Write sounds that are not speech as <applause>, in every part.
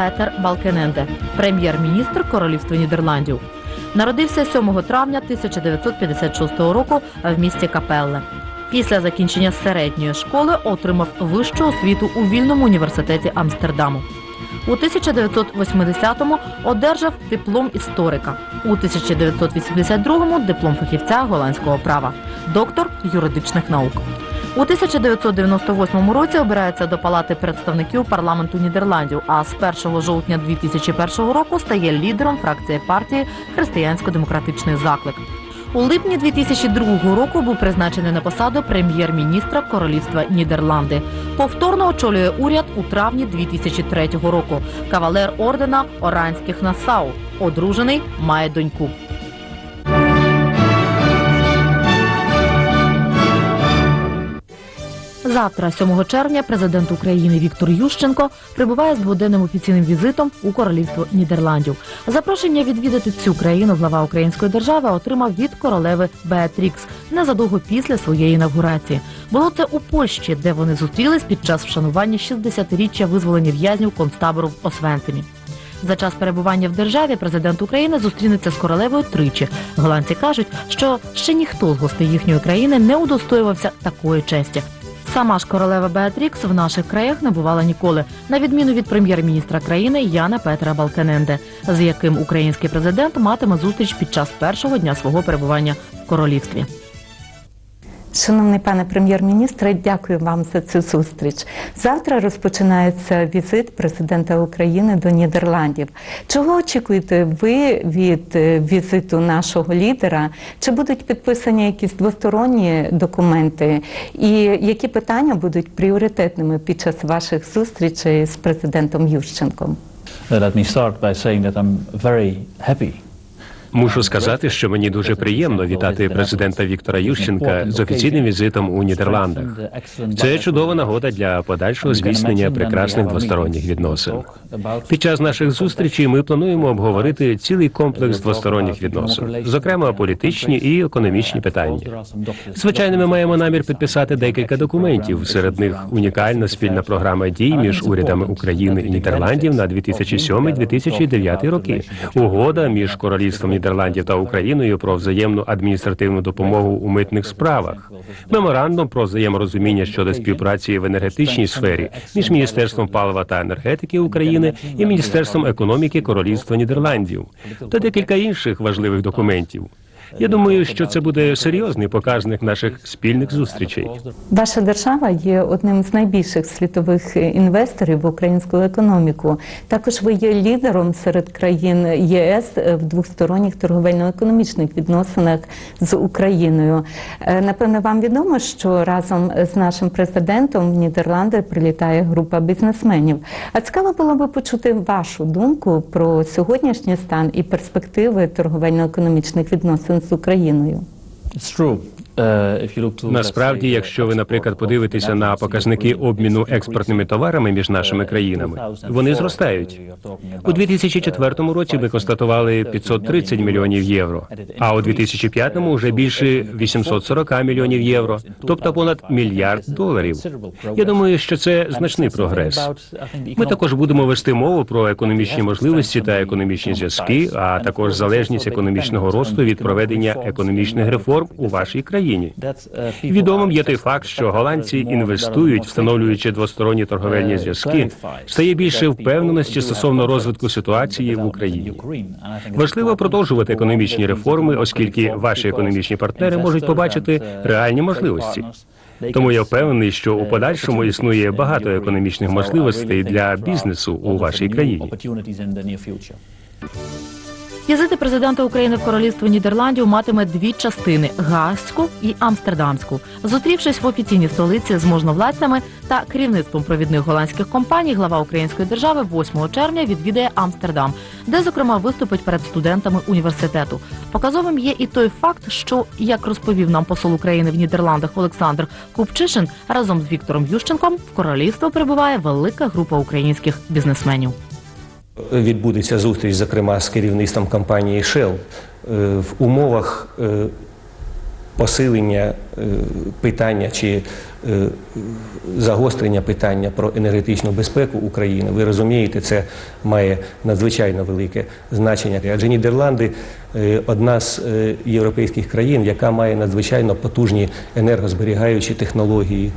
Петер Балкененде, прем'єр-міністр Королівства Нідерландів. Народився 7 травня 1956 року в місті Капелле. Після закінчення середньої школи отримав вищу освіту у вільному університеті Амстердаму. У 1980-му одержав диплом історика. У 1982-му диплом фахівця голландського права, доктор юридичних наук. У 1998 році обирається до Палати представників парламенту Нідерландів, а з 1 жовтня 2001 року стає лідером фракції партії Християнсько-демократичний заклик. У липні 2002 року був призначений на посаду прем'єр-міністра Королівства Нідерланди. Повторно очолює уряд у травні 2003 року. Кавалер ордена Оранських Насау. Одружений, має доньку. Завтра, 7 червня, президент України Віктор Ющенко прибуває з дводенним офіційним візитом у королівство Нідерландів. Запрошення відвідати цю країну глава української держави отримав від королеви Беатрікс незадовго після своєї інавгурації. Було це у Польщі, де вони зустрілись під час вшанування 60-річчя визволення в'язнів концтабору в Освенцимі. За час перебування в державі президент України зустрінеться з королевою тричі. Голландці кажуть, що ще ніхто з гостей їхньої країни не удостоювався такої честі. Сама ж королева Беатрікс в наших краях не бувала ніколи, на відміну від прем'єр-міністра країни Яна Петра Балкененде, з яким український президент матиме зустріч під час першого дня свого перебування в королівстві. Шановний пане прем'єр-міністре, дякую вам за цю зустріч. Завтра розпочинається візит президента України до Нідерландів. Чого очікуєте ви від е, візиту нашого лідера? Чи будуть підписані якісь двосторонні документи? І які питання будуть пріоритетними під час ваших зустрічей з президентом Ющенком? Let me start by saying that I'm very happy Мушу сказати, що мені дуже приємно вітати президента Віктора Ющенка з офіційним візитом у Нідерландах. Це чудова нагода для подальшого зміцнення прекрасних двосторонніх відносин. Під час наших зустрічей ми плануємо обговорити цілий комплекс двосторонніх відносин, зокрема політичні і економічні питання. Звичайно, ми маємо намір підписати декілька документів. Серед них унікальна спільна програма дій між урядами України і Нідерландів на 2007-2009 роки. Угода між королівством Нідерландів та Україною про взаємну адміністративну допомогу у митних справах, меморандум про взаєморозуміння щодо співпраці в енергетичній сфері між міністерством палива та енергетики України і міністерством економіки Королівства Нідерландів та декілька інших важливих документів. Я думаю, що це буде серйозний показник наших спільних зустрічей. Ваша держава є одним з найбільших світових інвесторів в українську економіку. Також ви є лідером серед країн ЄС в двосторонніх торговельно-економічних відносинах з Україною. Е, Напевне, вам відомо, що разом з нашим президентом в Нідерланди прилітає група бізнесменів. А цікаво було би почути вашу думку про сьогоднішній стан і перспективи торговельно-економічних відносин з Україною. It's true. Насправді, якщо ви, наприклад, подивитеся на показники обміну експортними товарами між нашими країнами, вони зростають. У 2004 році ми констатували 530 мільйонів євро, а у 2005 вже більше 840 мільйонів євро, тобто понад мільярд доларів. Я думаю, що це значний прогрес. Ми також будемо вести мову про економічні можливості та економічні зв'язки, а також залежність економічного росту від проведення економічних реформ у вашій країні. Відомим є той факт, що голландці інвестують, встановлюючи двосторонні торговельні зв'язки, стає більше впевненості стосовно розвитку ситуації в Україні. Важливо продовжувати економічні реформи, оскільки ваші економічні партнери можуть побачити реальні можливості. Тому я впевнений, що у подальшому існує багато економічних можливостей для бізнесу у вашій країні. Візити президента України в королівство Нідерландів матиме дві частини Гаазьку і Амстердамську. Зустрівшись в офіційній столиці з можновладцями та керівництвом провідних голландських компаній, глава української держави 8 червня відвідає Амстердам, де зокрема виступить перед студентами університету. Показовим є і той факт, що як розповів нам посол України в Нідерландах Олександр Купчишин, разом з Віктором Ющенком в королівство прибуває велика група українських бізнесменів. Відбудеться зустріч, зокрема, з керівництвом компанії Shell. Е, В умовах е, посилення е, питання чи загострення питання про енергетичну безпеку України. Ви розумієте, це має надзвичайно велике значення. Адже Нідерланди одна з європейських країн, яка має надзвичайно потужні енергозберігаючі технології.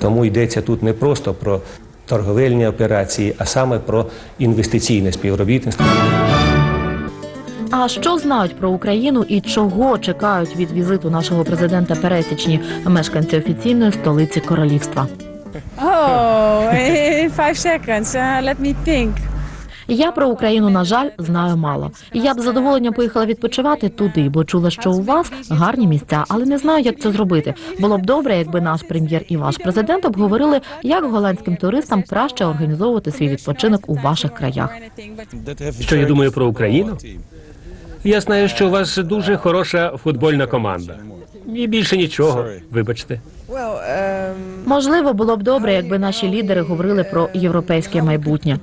Тому йдеться тут не просто про торговельні операції, а саме про інвестиційне співробітництво. А що знають про Україну і чого чекають від візиту нашого президента пересічні мешканці офіційної столиці королівства? Oh, <laughs> five seconds. Uh, let me think. Я про Україну, на жаль, знаю мало. І я б з задоволенням поїхала відпочивати туди, бо чула, що у вас гарні місця, але не знаю, як це зробити. Було б добре, якби наш прем'єр і ваш президент обговорили, як голландським туристам краще організовувати свій відпочинок у ваших краях. Що я думаю про Україну? Я знаю, що у вас дуже хороша футбольна команда. І більше нічого. Вибачте. Um, Можливо, було б добре, якби наші лідери говорили про європейське майбутнє.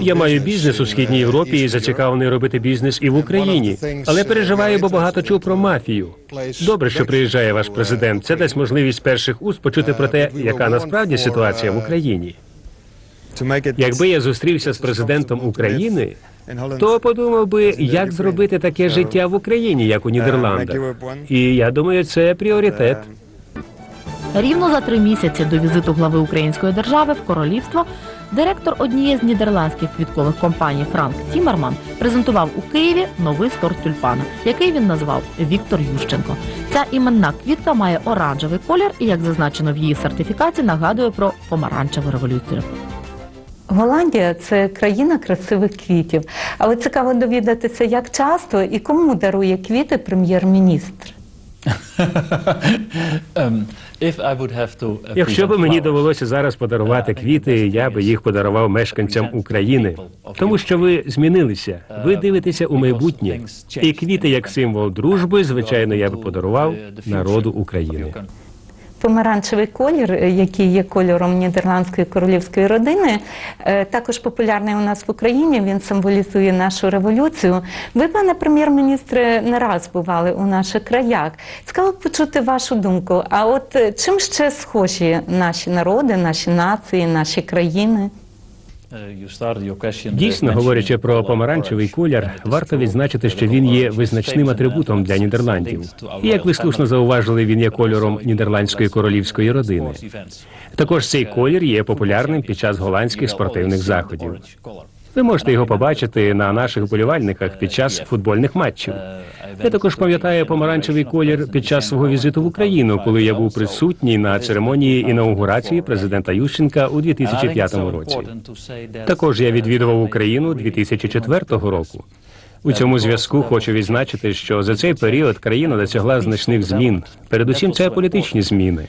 Я маю бізнес у східній Європі і зацікавлений робити бізнес і в Україні. Але переживаю, бо багато чув про мафію. Добре, що приїжджає ваш президент. Це дасть можливість перших уст почути про те, яка насправді ситуація в Україні. Якби я зустрівся з президентом України, то подумав би, як зробити таке життя в Україні, як у Нідерландах. І я думаю, це пріоритет. Рівно за три місяці до візиту глави української держави в королівство директор однієї з нідерландських квіткових компаній Франк Тімерман презентував у Києві новий сорт тюльпана, який він назвав Віктор Ющенко. Ця іменна квітка має оранжевий колір і, як зазначено в її сертифікаті, нагадує про помаранчеву революцію. Голландія це країна красивих квітів. Але цікаво довідатися, як часто і кому дарує квіти прем'єр-міністр. <laughs> To, uh, Якщо б мені довелося зараз подарувати квіти, я би їх подарував мешканцям України, тому що ви змінилися. Ви дивитеся у майбутнє. І квіти як символ дружби, звичайно, я би подарував народу України. Помаранчевий колір, е, який є кольором нідерландської королівської родини, е, також популярний у нас в Україні. Він символізує нашу революцію. Ви, пане прем'єр-міністре, не раз бували у наших краях. Цікаво почути вашу думку. А от е, чим ще схожі наші народи, наші нації, наші країни? Дійсно, говорячи про помаранчевий колір, варто відзначити, що він є визначним атрибутом для Нідерландів. І як ви слушно зауважили, він є кольором нідерландської королівської родини. Також цей колір є популярним під час голландських спортивних заходів. Ви можете його побачити на наших вболівальниках під час футбольних матчів. Я також пам'ятаю помаранчевий колір під час свого візиту в Україну, коли я був присутній на церемонії інаугурації президента Ющенка у 2005 році. Також я відвідував Україну 2004 року. У цьому зв'язку хочу відзначити, що за цей період країна досягла значних змін. Передусім, це політичні зміни.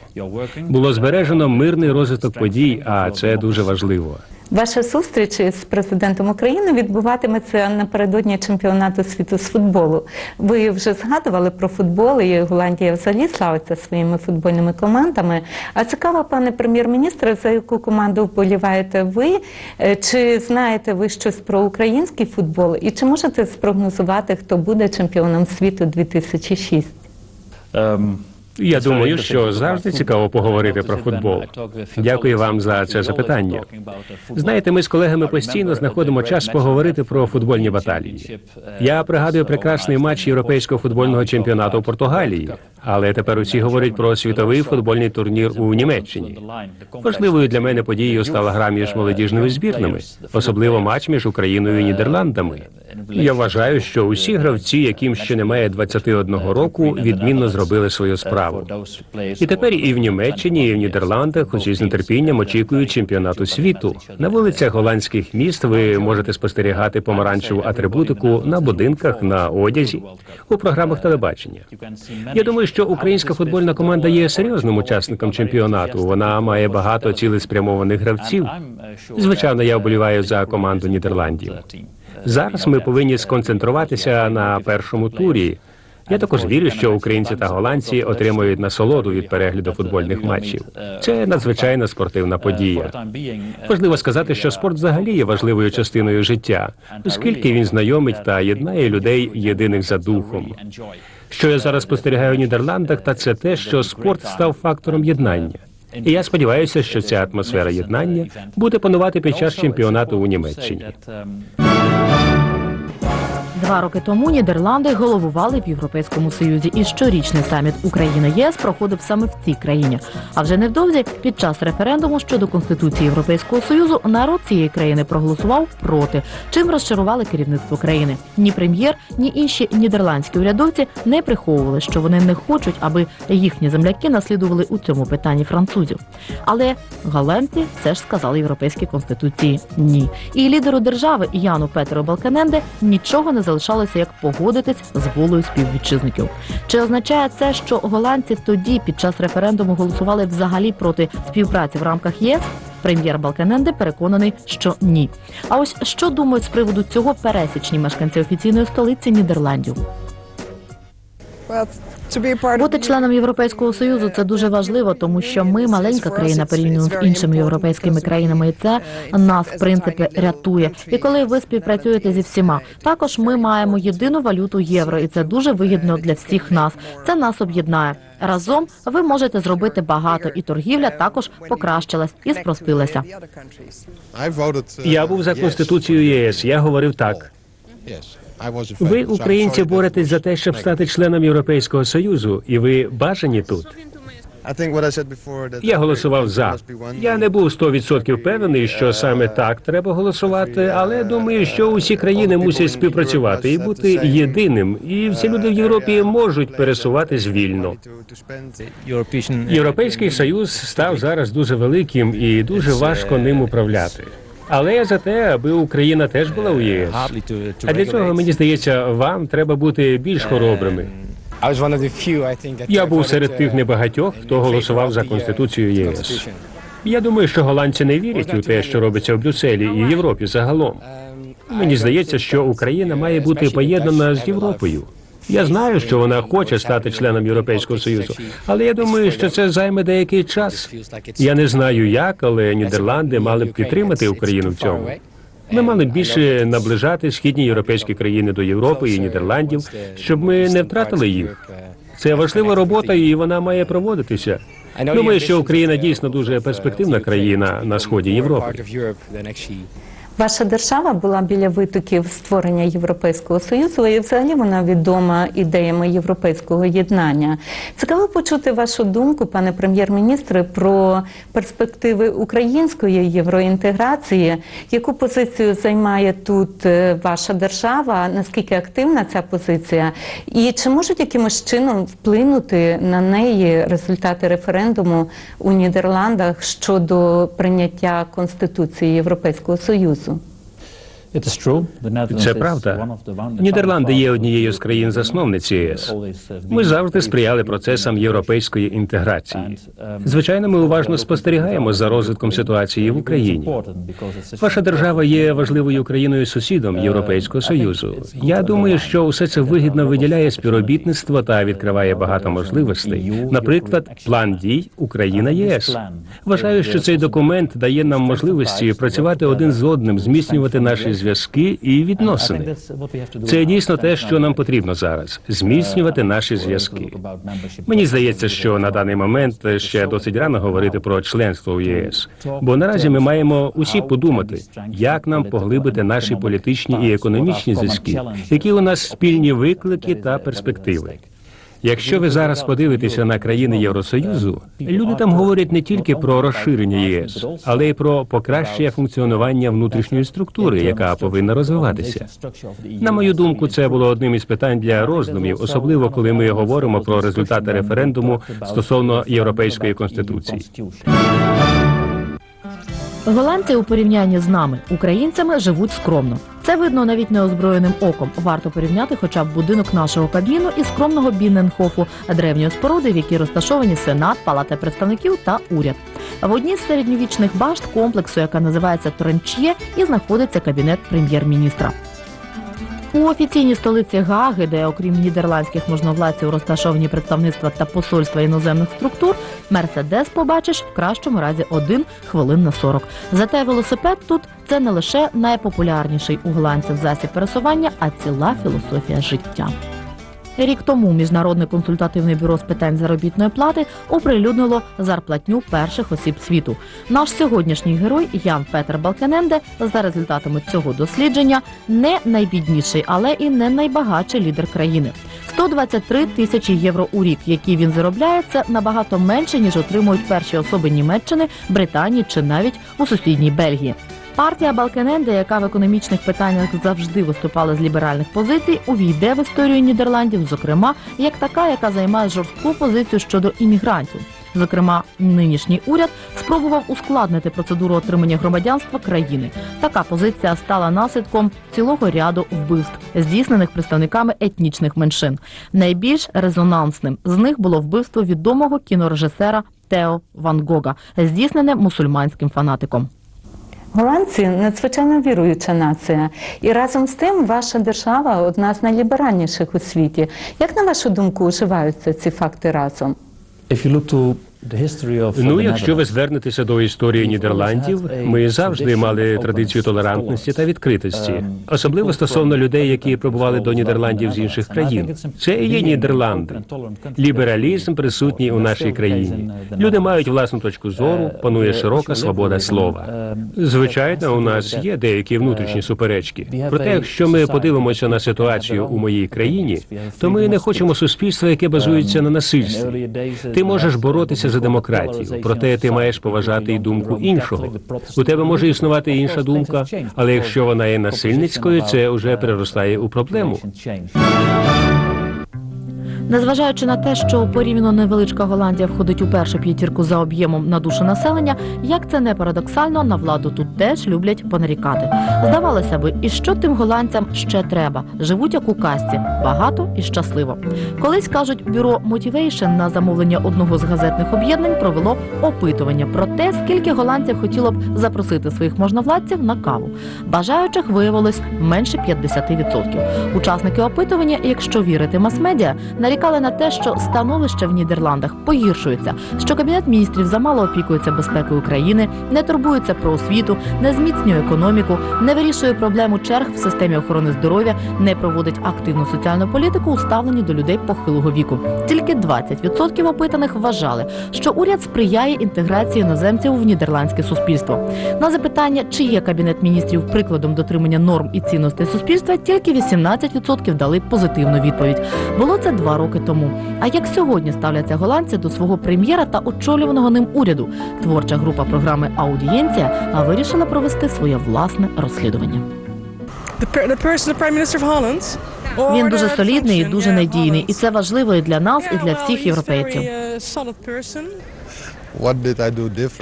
Було збережено мирний розвиток подій, а це дуже важливо. Ваша зустріч із президентом України відбуватиметься напередодні чемпіонату світу з футболу. Ви вже згадували про футбол, і Голландія взагалі славиться своїми футбольними командами. А цікаво, пане прем'єр-міністре, за яку команду вболіваєте ви? Е, Чи знаєте ви щось про український футбол? І чи можете спрогнозувати, хто буде чемпіоном світу 2006? Um, Я думаю, що завжди цікаво поговорити про футбол. Дякую вам за це запитання. Знаєте, ми з колегами постійно знаходимо час поговорити про футбольні баталії. Я пригадую прекрасний матч європейського футбольного чемпіонату в Португалії, але тепер усі говорять про світовий футбольний турнір у Німеччині. Важливою для мене подією стала гра між молодіжними збірними, особливо матч між Україною і Нідерландами. Я вважаю, що усі гравці, яким ще немає 21 року, відмінно зробили свою справу. І тепер і в Німеччині, і в Нідерландах усі з нетерпінням очікують чемпіонату світу. На вулицях голландських міст ви можете спостерігати помаранчеву атрибутику на будинках, на одязі, у програмах телебачення. Я думаю, що українська футбольна команда є серйозним учасником чемпіонату. Вона має багато цілеспрямованих гравців. Звичайно, я вболіваю за команду Нідерландів. Зараз ми повинні сконцентруватися на першому турі. Я також вірю, що українці та голландці отримують насолоду від перегляду футбольних матчів. Це надзвичайна спортивна подія. Важливо сказати, що спорт взагалі є важливою частиною життя, оскільки він знайомить та єднає людей єдиних за духом. Що я зараз спостерігаю в Нідерландах, та це те, що спорт став фактором єднання. І я сподіваюся, що ця атмосфера єднання буде панувати під час чемпіонату у Німеччині. Два роки тому Нідерланди головували в Європейському Союзі, і щорічний саміт Україна ЄС проходив саме в цій країні. А вже невдовзі, під час референдуму щодо конституції Європейського союзу, народ цієї країни проголосував проти, чим розчарували керівництво країни. Ні прем'єр, ні інші нідерландські урядовці не приховували, що вони не хочуть, аби їхні земляки наслідували у цьому питанні французів. Але голландці все ж сказали європейській конституції ні. І лідеру держави Яну Петеру Балканенде нічого не залишалося, як погодитись з волею співвітчизників. Чи означає це, що голландці тоді під час референдуму голосували взагалі проти співпраці в рамках єС? Прем'єр Балканенде переконаний, що ні. А ось що думають з приводу цього пересічні мешканці офіційної столиці Нідерландів? Бути членом Європейського союзу це дуже важливо, тому що ми маленька країна порівняно з іншими європейськими країнами, і це нас в принципі рятує. І коли ви співпрацюєте зі всіма, також ми маємо єдину валюту євро, і це дуже вигідно для всіх нас. Це нас об'єднає. Разом ви можете зробити багато, і торгівля також покращилась і спростилася. Я був за конституцію єС. Я говорив так. Ви, українці, боретесь за те, щоб стати членом Європейського союзу, і ви бажані тут. Я голосував за. Я не був 100% впевнений, що саме так треба голосувати, але думаю, що усі країни мусять співпрацювати і бути єдиним. І всі люди в Європі можуть пересуватись вільно. Європейський союз став зараз дуже великим і дуже важко ним управляти. Але я за те, аби Україна теж була у єС. А для цього мені здається, вам треба бути більш хоробрими. Я був серед тих небагатьох, хто голосував за конституцію ЄС. Я думаю, що голландці не вірять у те, що робиться в Брюсселі і в Європі загалом. Мені здається, що Україна має бути поєднана з Європою. Я знаю, що вона хоче стати членом Європейського союзу, але я думаю, що це займе деякий час. Я не знаю як, але Нідерланди мали б підтримати Україну в цьому. Ми мали більше наближати східні європейські країни до Європи і Нідерландів, щоб ми не втратили їх. Це важлива робота, і вона має проводитися. Думаю, що Україна дійсно дуже перспективна країна на сході Європи. Ваша держава була біля витоків створення Європейського союзу, і взагалі вона відома ідеями європейського єднання. Цікаво почути вашу думку, пане прем'єр-міністре, про перспективи української євроінтеграції. Яку позицію займає тут е, ваша держава? Наскільки активна ця позиція? І чи можуть якимось чином вплинути на неї результати референдуму у Нідерландах щодо прийняття Конституції Європейського союзу? Це правда. Нідерланди є однією з країн-засновниць ЄС. Ми завжди сприяли процесам європейської інтеграції. Звичайно, ми уважно спостерігаємо за розвитком ситуації в Україні. Ваша держава є важливою країною сусідом Європейського союзу. Я думаю, що усе це вигідно виділяє співробітництво та відкриває багато можливостей. Наприклад, план дій Україна ЄС. Вважаю, що цей документ дає нам можливості працювати один з одним, зміцнювати наші зв'язки і відносини. Це дійсно те, що нам потрібно зараз зміцнювати наші зв'язки. Мені здається, що на даний момент ще досить рано говорити про членство в ЄС, бо наразі ми маємо усі подумати, як нам поглибити наші політичні і економічні зв'язки, які у нас спільні виклики та перспективи. Якщо ви зараз подивитеся на країни Євросоюзу, люди там говорять не тільки про розширення ЄС, але й про покращення функціонування внутрішньої структури, яка повинна розвиватися. На мою думку, це було одним із питань для роздумів, особливо коли ми говоримо про результати референдуму стосовно європейської конституції. Голландці у порівнянні з нами, українцями, живуть скромно. Це видно навіть неозброєним оком. Варто порівняти хоча б будинок нашого кабіну і скромного Бінненхофу, древньої споруди, в якій розташовані Сенат, Палата представників та уряд. В одній з середньовічних башт комплексу, яка називається Тренч'є, і знаходиться кабінет прем'єр-міністра. У офіційній столиці Гаги, де окрім нідерландських можновладців розташовані представництва та посольства іноземних структур, мерседес побачиш в кращому разі один хвилин на 40. Зате велосипед тут це не лише найпопулярніший у голландців засіб пересування, а ціла філософія життя. Рік тому міжнародне консультативне бюро з питань заробітної плати оприлюднило зарплатню перших осіб світу. Наш сьогоднішній герой Ян Петер Балкененде за результатами цього дослідження не найбідніший, але і не найбагатший лідер країни. 123 тисячі євро у рік, які він заробляє, це набагато менше ніж отримують перші особи Німеччини, Британії чи навіть у сусідній Бельгії. Партія Балкененде, яка в економічних питаннях завжди виступала з ліберальних позицій, увійде в історію Нідерландів, зокрема, як така, яка займає жорстку позицію щодо іммігрантів. Зокрема, нинішній уряд спробував ускладнити процедуру отримання громадянства країни. Така позиція стала наслідком цілого ряду вбивств, здійснених представниками етнічних меншин. Найбільш резонансним з них було вбивство відомого кінорежисера Тео Ван Гога, здійснене мусульманським фанатиком. Голландці надзвичайно віруюча нація, і разом з тим ваша держава одна з найліберальніших у світі. Як на вашу думку уживаються ці факти разом? If you look to Ну, якщо ви звернетеся до історії Нідерландів, ми завжди мали традицію толерантності та відкритості, особливо стосовно людей, які прибували до Нідерландів з інших країн. Це і є Нідерланди. Лібералізм присутній у нашій країні. Люди мають власну точку зору, панує широка свобода слова. Звичайно, у нас є деякі внутрішні суперечки. Проте, якщо ми подивимося на ситуацію у моїй країні, то ми не хочемо суспільства, яке базується на насильстві. Ти можеш боротися за демократію, проте ти маєш поважати і думку іншого. У тебе може існувати інша думка, але якщо вона є насильницькою, це вже переростає у проблему. Незважаючи на те, що порівняно невеличка Голландія входить у першу п'ятірку за об'ємом на душу населення, як це не парадоксально, на владу тут теж люблять понарікати. Здавалося би, і що тим голландцям ще треба? Живуть як у казці, багато і щасливо. Колись кажуть, бюро Motivation на замовлення одного з газетних об'єднань провело опитування про те, скільки голландців хотіло б запросити своїх можновладців на каву. Бажаючих виявилось менше 50%. Учасники опитування, якщо вірити мас-медіа, нарікали на те, що становище в Нідерландах погіршується, що кабінет міністрів замало опікується безпекою країни, не турбується про освіту, не зміцнює економіку, не вирішує проблему черг в системі охорони здоров'я, не проводить активну соціальну політику у ставленні до людей похилого віку. Тільки 20% опитаних вважали, що уряд сприяє інтеграції іноземців в нідерландське суспільство. На запитання, чи є кабінет міністрів прикладом дотримання норм і цінностей суспільства, тільки 18% дали позитивну відповідь. Було це два роки тому. А як сьогодні ставляться голландці до свого прем'єра та очолюваного ним уряду? Творча група програми Аудієнція вирішила провести своє власне розслідування. Він дуже солідний і дуже надійний, і це важливо і для нас, і для всіх європейців.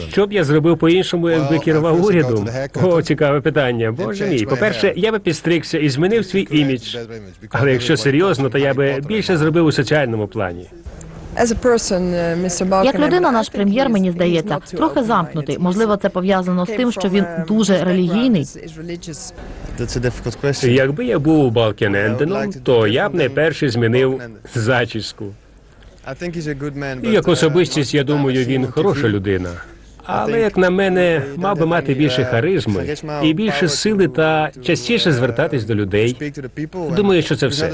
Що б я зробив по-іншому, якби керував урядом? О, цікаве питання. Боже мій. По-перше, я би підстригся і змінив свій імідж. Але якщо серйозно, то я би більше зробив у соціальному плані. As a person, uh, Mr. Як людина, наш прем'єр, мені здається, трохи замкнутий. Можливо, це пов'язано з тим, що він um, дуже релігійний. is- is religious. That's a difficult question. Якби я був Балкененденом, то я б найперше змінив зачіску. І як uh, особистість, я думаю, він хороша людина. Але, як на мене, мав би мати більше харизми і більше сили та частіше звертатись до людей. Думаю, що це все.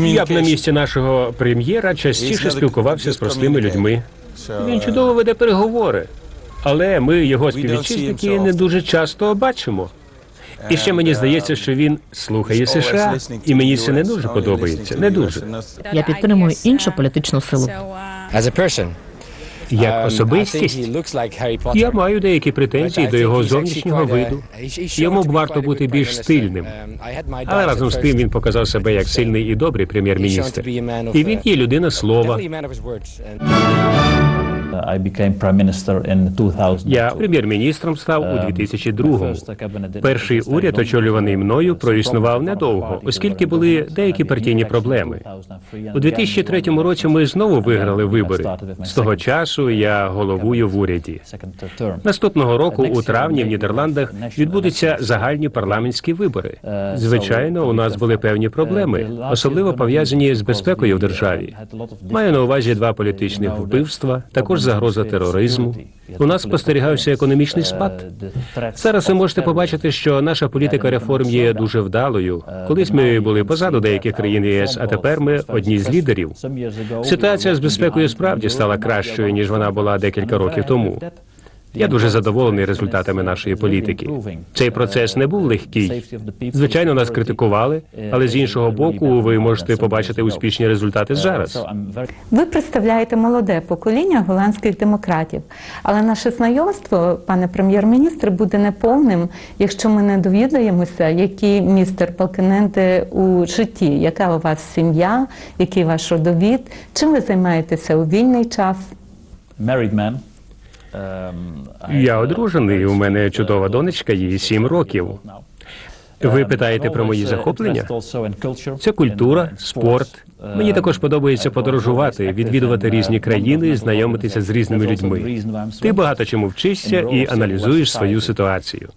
Я б на місці нашого прем'єра частіше спілкувався з простими людьми. Він чудово веде переговори, але ми його співвітчизники не дуже часто бачимо. І ще мені здається, що він слухає США, і мені це не дуже подобається. Не дуже. Я підтримую іншу політичну силу. Uh, Як um, особистість, я маю деякі претензії до його зовнішнього виду. Йому б варто бути більш стильним. Um, Але разом з тим він показав себе як сильний і добрий прем'єр-міністр. І він є людина слова. Я прем'єр-міністром став у 2002-му. Перший уряд, очолюваний мною, проіснував недовго, оскільки були деякі партійні проблеми. У 2003 році ми знову виграли вибори. З того часу я головую в уряді. Наступного року, у травні, в Нідерландах відбудуться загальні парламентські вибори. Звичайно, у нас були певні проблеми, особливо пов'язані з безпекою в державі. Маю на увазі два політичних вбивства. Також також загроза тероризму. У нас спостерігався економічний спад. Зараз ви можете побачити, що наша політика реформ є дуже вдалою. Колись ми були позаду деяких країн ЄС, а тепер ми одні з лідерів. Ситуація з безпекою справді стала кращою ніж вона була декілька років тому. Я дуже задоволений результатами нашої політики. Цей процес не був легкий. Звичайно, нас критикували, але з іншого боку, ви можете побачити успішні результати зараз. Ви представляєте молоде покоління голландських демократів. Але наше знайомство, пане прем'єр-міністр, буде неповним, якщо ми не довідаємося, які містер Балкененте у житті, яка у вас сім'я, який ваш родовід, чим ви займаєтеся у вільний час. Married man. Я одружений. У мене чудова донечка, їй сім років. Ви питаєте про мої захоплення? Це культура, спорт. Мені також подобається подорожувати, відвідувати різні країни, знайомитися з різними людьми. Ти багато чому вчишся і аналізуєш свою ситуацію.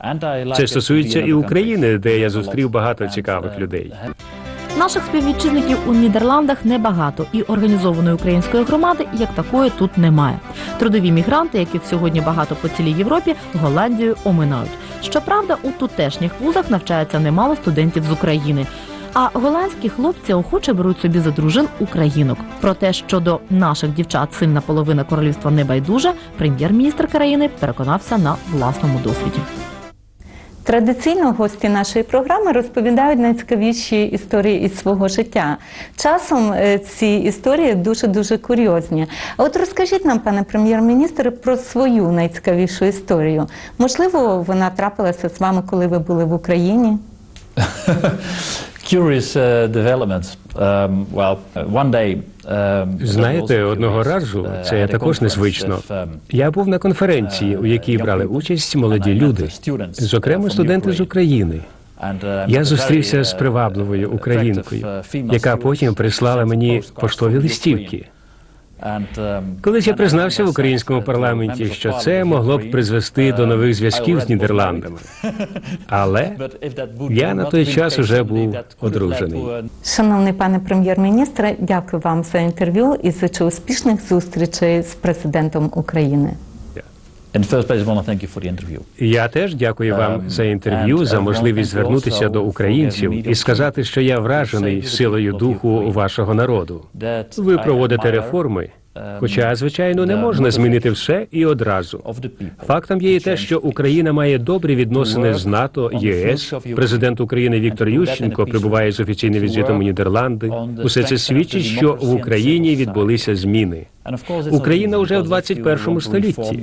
Це стосується і України, де я зустрів багато цікавих людей. Наших співвітчизників у Нідерландах небагато, і організованої української громади як такої тут немає. Трудові мігранти, яких сьогодні багато по цілій Європі, Голландію оминають. Щоправда, у тутешніх вузах навчається немало студентів з України. А голландські хлопці охоче беруть собі за дружин українок. Про те, що до наших дівчат сильна половина королівства не байдужа, прем'єр-міністр країни переконався на власному досвіді. Традиційно гості нашої програми розповідають найцікавіші історії із свого життя. Часом е, ці історії дуже дуже курйозні. А от розкажіть нам, пане прем'єр-міністр, про свою найцікавішу історію. Можливо, вона трапилася з вами, коли ви були в Україні. <laughs> Curious uh, developments. Um, well, uh, one day, Знаєте, одного разу це також незвично. Я був на конференції, у якій брали участь молоді люди, зокрема студенти з України. Я зустрівся з привабливою українкою, яка потім прислала мені поштові листівки. Колись я признався в українському парламенті, що це могло б призвести до нових зв'язків з Нідерландами. <laughs> Але я на той час уже був одружений. Шановний пане прем'єр-міністре, дякую вам за інтерв'ю і зичу успішних зустрічей з президентом України. Я теж дякую вам за інтерв'ю, за можливість звернутися до українців і сказати, що я вражений силою духу вашого народу. Ви проводите реформи, хоча, звичайно, не можна змінити все і одразу. Фактом є і те, що Україна має добрі відносини з НАТО, ЄС. Президент України Віктор Ющенко прибуває з офіційним візитом у Нідерланди. Усе це свідчить, що в Україні відбулися зміни. Україна вже в 21 столітті.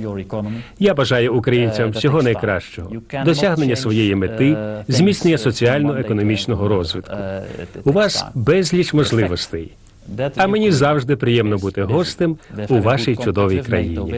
Я бажаю українцям всього найкращого, досягнення своєї мети, зміцнення соціально-економічного розвитку. У вас безліч можливостей. А мені завжди приємно бути гостем у вашій чудовій країні. країні.